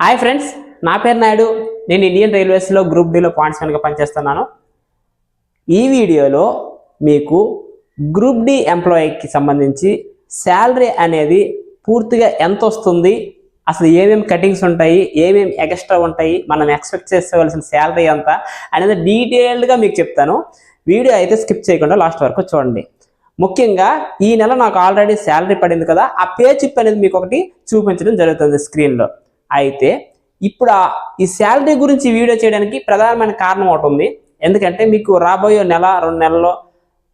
Hi friends నా పేరు నాయుడు. నేను ఇండియన్ రైల్వేస్లో గ్రూప్ డీలో కనుక పనిచేస్తున్నాను. ఈ వీడియోలో మీకు గ్రూప్ డి ఎంప్లాయీకి సంబంధించి శాలరీ అనేది పూర్తిగా ఎంత వస్తుంది అసలు ఏమేమి కటింగ్స్ ఉంటాయి ఏమేమి ఎక్స్ట్రా ఉంటాయి మనం ఎక్స్పెక్ట్ చేసుకోవాల్సిన శాలరీ ఎంత అనేది డీటెయిల్డ్గా మీకు చెప్తాను. వీడియో అయితే స్కిప్ చేయకుండా లాస్ట్ వరకు చూడండి. ముఖ్యంగా ఈ నెల నాకు ఆల్రెడీ శాలరీ పడింది కదా ఆ పే చిప్ అనేది మీకు ఒకటి చూపించడం జరుగుతుంది స్క్రీన్లో అయితే ఇప్పుడు ఈ శాలరీ గురించి వీడియో చేయడానికి ప్రధానమైన కారణం ఒకటి ఉంది. ఎందుకంటే మీకు రాబోయే నెల రెండు నెలల్లో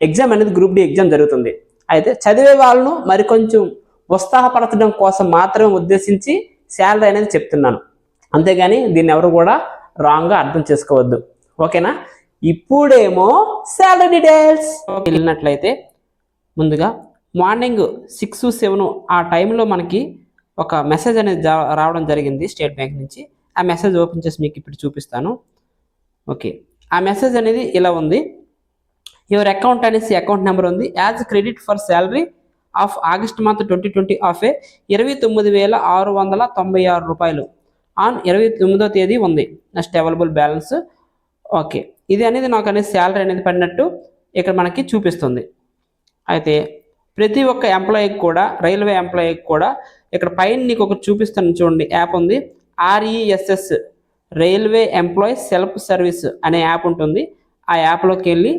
ఎగ్జామ్ అనేది గ్రూప్ డి ఎగ్జామ్ జరుగుతుంది. అయితే చదివే వాళ్ళను మరికొంచెం ఉత్సాహపరచడం కోసం మాత్రమే ఉద్దేశించి శాలరీ అనేది చెప్తున్నాను. అంతేగాని దీన్ని ఎవరు కూడా రాంగ్గా అర్థం చేసుకోవద్దు. ఓకేనా? ఇప్పుడేమో శాలరీ డీటెయిల్స్. వెళ్ళినట్లయితే ముందుగా మార్నింగ్ సిక్స్ సెవెన్ ఆ టైంలో మనకి ఒక మెసేజ్ అనేది జా- రావడం జరిగింది స్టేట్ బ్యాంక్ నుంచి. ఆ మెసేజ్ ఓపెన్ చేసి మీకు ఇప్పుడు చూపిస్తాను. ఓకే ఆ మెసేజ్ అనేది ఇలా ఉంది. యువర్ అకౌంట్ అనేసి అకౌంట్ నెంబర్ ఉంది. As credit for salary of August month twenty twenty of a ఇరవై తొమ్మిది వేల ఆరు వందల తొంభై ఆరు రూపాయలు. ఆన్ ఇరవై తొమ్మిదో తేదీ ఉంది. నెక్స్ట్ అవైలబుల్ బ్యాలెన్స్ ఓకే ఇది అనేది నాకు అనేది శాలరీ అనేది పడినట్టు ఇక్కడ మనకి చూపిస్తుంది. అయితే ప్రతి ఒక్క ఎంప్లాయీకి కూడా రైల్వే ఎంప్లాయీకి కూడా ఇక్కడ పైన నీకు ఒక చూపిస్తాను చూడండి. యాప్ ఉంది. RESS railway employee self service అనే యాప్ ఉంటుంది. ఆ యాప్లోకి వెళ్ళి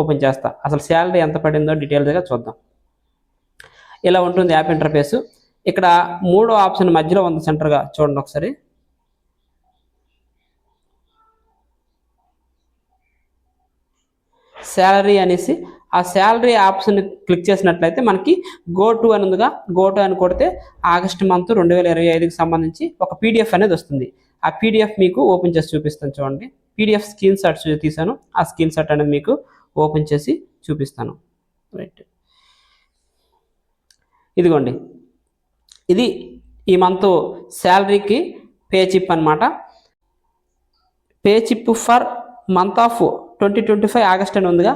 ఓపెన్ చేస్తా. అసలు శాలరీ ఎంత పడిందో డీటెయిల్స్గా చూద్దాం. ఇలా ఉంటుంది యాప్ ఇంటర్ఫేస్ ఇక్కడ మూడో ఆప్షన్ మధ్యలో ఉంది సెంటర్గా చూడండి ఒకసారి. శాలరీ అనేసి ఆ శాలరీ ఆప్షన్ క్లిక్ చేసినట్లయితే మనకి గో టు అని ఉందిగా గో టు అని కొడితే ఆగస్ట్ మంత్ రెండు వేల ఇరవై ఐదుకి సంబంధించి ఒక పీడిఎఫ్ అనేది వస్తుంది. ఆ పీడిఎఫ్ మీకు ఓపెన్ చేసి చూపిస్తాను చూడండి. పీడిఎఫ్ స్క్రీన్ షాట్ తీసాను ఆ స్క్రీన్ షాట్ అనేది మీకు ఓపెన్ చేసి చూపిస్తాను. రైట్ ఇదిగోండి. ఇది ఈ మంత్ శాలరీకి పే చిప్ అనమాట pay chip for month of twenty twenty five August అని ఉందిగా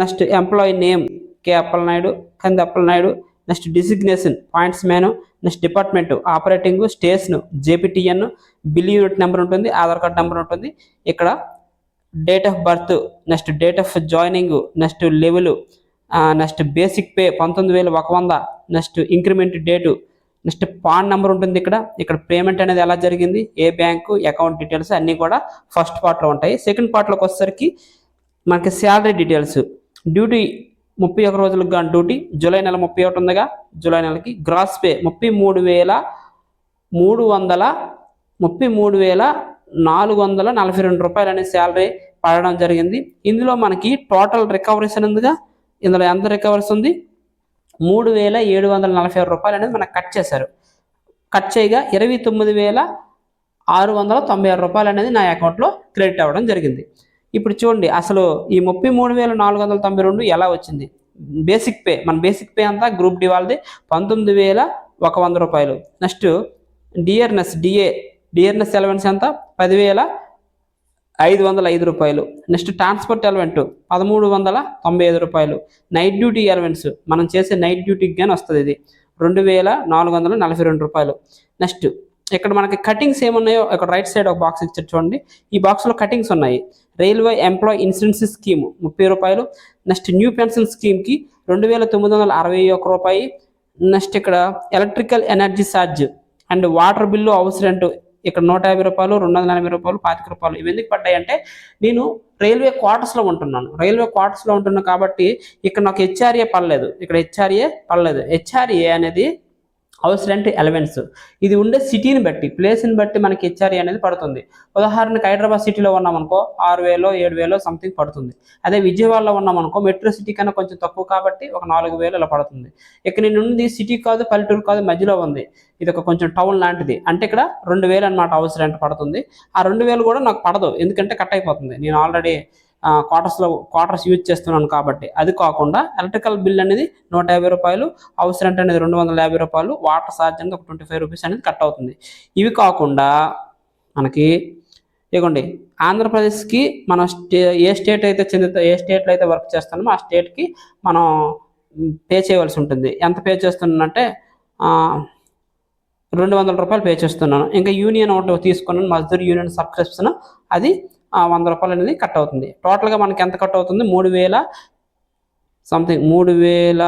next employee name K Appalanaidu Kandi Appalanaidu next designation points man next department operating station JPTN bill unit number ఉంటుంది Aadhaar card number ఉంటుంది. ఇక్కడ date of birth next date of joining next level next basic pay పంతొమ్మిది వేలు ఒక వంద next increment date next PAN number ఉంటుంది ఇక్కడ. ఇక్కడ పేమెంట్ అనేది ఎలా జరిగింది ఏ బ్యాంకు అకౌంట్ డీటెయిల్స్ అన్నీ కూడా ఫస్ట్ పార్ట్లో ఉంటాయి. సెకండ్ పార్ట్లోకి వచ్చేసరికి మనకి శాలరీ డీటెయిల్స్. డ్యూటీ ముప్పై ఒక రోజులకు గాను డ్యూటీ జూలై నెల ముప్పై ఒకటి ఉందిగా. జూలై నెలకి గ్రాస్ పే ముప్పై మూడు వేల మూడు వందల ముప్పై మూడు వేల నాలుగు వందల నలభై రెండు రూపాయలు అనే శాలరీ పడడం జరిగింది. ఇందులో మనకి టోటల్ రికవరీస్ అని ఉందిగా. ఇందులో ఎంత రికవరీస్ ఉంది? మూడు వేల ఏడు వందల నలభై ఆరు రూపాయలు అనేది మనకు కట్ చేశారు. కట్ చేయగా ఇరవై తొమ్మిది వేల ఆరు వందల తొంభై ఆరు రూపాయలు అనేది నా అకౌంట్లో క్రెడిట్ అవ్వడం జరిగింది. ఇప్పుడు చూడండి అసలు ఈ ముప్పై మూడు వేల నాలుగు వందల తొంభై రెండు ఎలా వచ్చింది? బేసిక్ పే మన బేసిక్ పే అంతా గ్రూప్ డి వాళ్ళది పంతొమ్మిది వేల ఒక వంద రూపాయలు. Next DRNS DA DRNS allowance ఎంత? పదివేల ఐదు వందల ఐదు రూపాయలు. నెక్స్ట్ ట్రాన్స్పోర్ట్ ఎలవెంట్ పదమూడు వందల తొంభై ఐదు రూపాయలు. నైట్ డ్యూటీ ఎలవెన్స్ మనం చేసే నైట్ డ్యూటీకి కానీ వస్తుంది ఇది. రెండు వేల నాలుగు వందల నలభై రెండు రూపాయలు. నెక్స్ట్ ఇక్కడ మనకి కటింగ్స్ ఏమున్నాయో ఇక్కడ రైట్ సైడ్ ఒక బాక్స్ ఇచ్చారు చూడండి. ఈ బాక్స్లో కటింగ్స్ ఉన్నాయి. రైల్వే ఎంప్లాయ్ ఇన్సూరెన్స్ స్కీమ్ ముప్పై రూపాయలు. నెక్స్ట్ న్యూ పెన్షన్ స్కీమ్కి రెండు వేల తొమ్మిది వందల అరవై ఒక రూపాయి. నెక్స్ట్ ఇక్కడ electrical energy charge and water bill house rent ఇక్కడ నూట యాభై రూపాయలు రెండు వందల ఎనభై రూపాయలు పాతిక రూపాయలు. ఇవి ఎందుకు పడ్డాయి అంటే నేను రైల్వే క్వార్టర్స్లో ఉంటున్నాను. రైల్వే క్వార్టర్స్లో ఉంటున్నాను కాబట్టి ఇక్కడ నాకు హెచ్ఆర్ఏ పడలేదు. ఇక్కడ హెచ్ఆర్ఏ పడలేదు. హెచ్ఆర్ఏ అనేది హౌస్ రెంట్ ఎలవెన్స్ ఇది ఉండే సిటీని బట్టి ప్లేస్ని బట్టి మనకి హెచ్ఆర్ఏ అనేది పడుతుంది. ఉదాహరణకు హైదరాబాద్ సిటీలో ఉన్నామనుకో ఆరు వేలో ఏడు వేలో సంథింగ్ పడుతుంది. అదే విజయవాడలో ఉన్నామనుకో మెట్రో సిటీ కన్నా కొంచెం తక్కువ కాబట్టి ఒక నాలుగు వేలు ఇలా పడుతుంది. ఇక్కడ నేను సిటీ కాదు పల్లెటూరు కాదు మధ్యలో ఉంది. ఇది ఒక కొంచెం టౌన్ లాంటిది. అంటే ఇక్కడ రెండు వేలు అనమాట హౌస్ రెంట్ పడుతుంది. ఆ రెండు వేలు కూడా నాకు పడదు. ఎందుకంటే కట్ అయిపోతుంది. నేను ఆల్రెడీ క్వార్టర్స్లో క్వార్టర్స్ యూజ్ చేస్తున్నాను కాబట్టి. అది కాకుండా ఎలక్ట్రికల్ బిల్ అనేది నూట యాభై రూపాయలు హౌస్ రెంట్ అనేది రెండు వందల యాభై రూపాయలు వాటర్ ఛార్జ్ అనేది ఒక ట్వంటీ ఫైవ్ రూపీస్ అనేది కట్ అవుతుంది. ఇవి కాకుండా మనకి ఇదిగోండి ఆంధ్రప్రదేశ్కి మనం స్టే ఏ స్టేట్ అయితే చెందుతా ఏ స్టేట్లో అయితే వర్క్ చేస్తున్నామో ఆ స్టేట్కి మనం పే చేయవలసి ఉంటుంది. ఎంత పే చేస్తున్నానంటే రెండు వందల రూపాయలు పే చేస్తున్నాను. ఇంకా యూనియన్ ఒకటి తీసుకున్నాను మజ్దూర్ యూనియన్ సబ్స్క్రిప్షన్ అది వంద రూపాయలు అనేది కట్ అవుతుంది. టోటల్గా మనకి ఎంత కట్ అవుతుంది? మూడు వేల సంథింగ్ మూడు వేల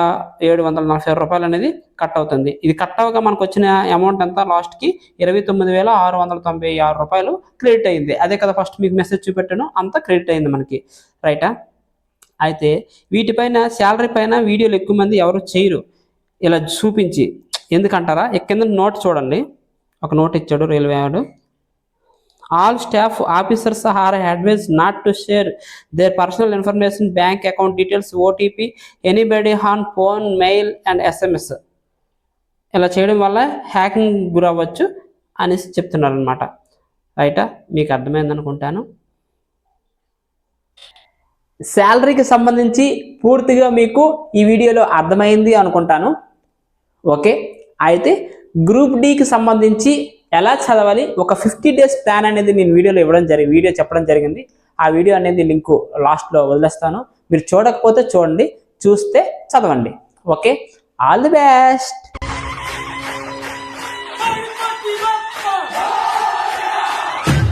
ఏడు వందల నలభై ఆరు రూపాయలు అనేది కట్ అవుతుంది. ఇది కట్ అవగా మనకు వచ్చిన అమౌంట్ ఎంత లాస్ట్కి ఇరవై తొమ్మిది వేల ఆరు వందల తొంభై ఆరు రూపాయలు క్రెడిట్ అయింది. అదే కదా ఫస్ట్ మీకు మెసేజ్ చూపెట్టాను. అంతా క్రెడిట్ అయింది మనకి. రైటా అయితే వీటిపైన శాలరీ పైన వీడియోలు ఎక్కువ మంది ఎవరు చేయరు. ఇలా చూపించి. ఎందుకంటారా? కింద నోట్ చూడండి. ఒక నోట్ ఇచ్చాడు రైల్వే వాడు all staff officers are advise not to share their personal information bank account details OTP anybody on phone mail and SMS ఇలా చేయడం వల్ల హ్యాకింగ్ గురవ్వచ్చు అనేసి చెప్తున్నారు అనమాట రైటా మీకు అర్థమైంది అనుకుంటాను. శాలరీకి సంబంధించి పూర్తిగా మీకు ఈ వీడియోలో అర్థమైంది అనుకుంటాను. ఓకే అయితే గ్రూప్ డికి సంబంధించి ఎలా చదవాలి? ఒక ఫిఫ్టీ డేస్ ప్లాన్ అనేది నేను వీడియోలో ఇవ్వడం జరిగి వీడియో చెప్పడం జరిగింది. ఆ వీడియో అనేది లింకు లాస్ట్లో వదిలేస్తాను. మీరు చూడకపోతే చూడండి చూస్తే చదవండి. ఓకే? All the best!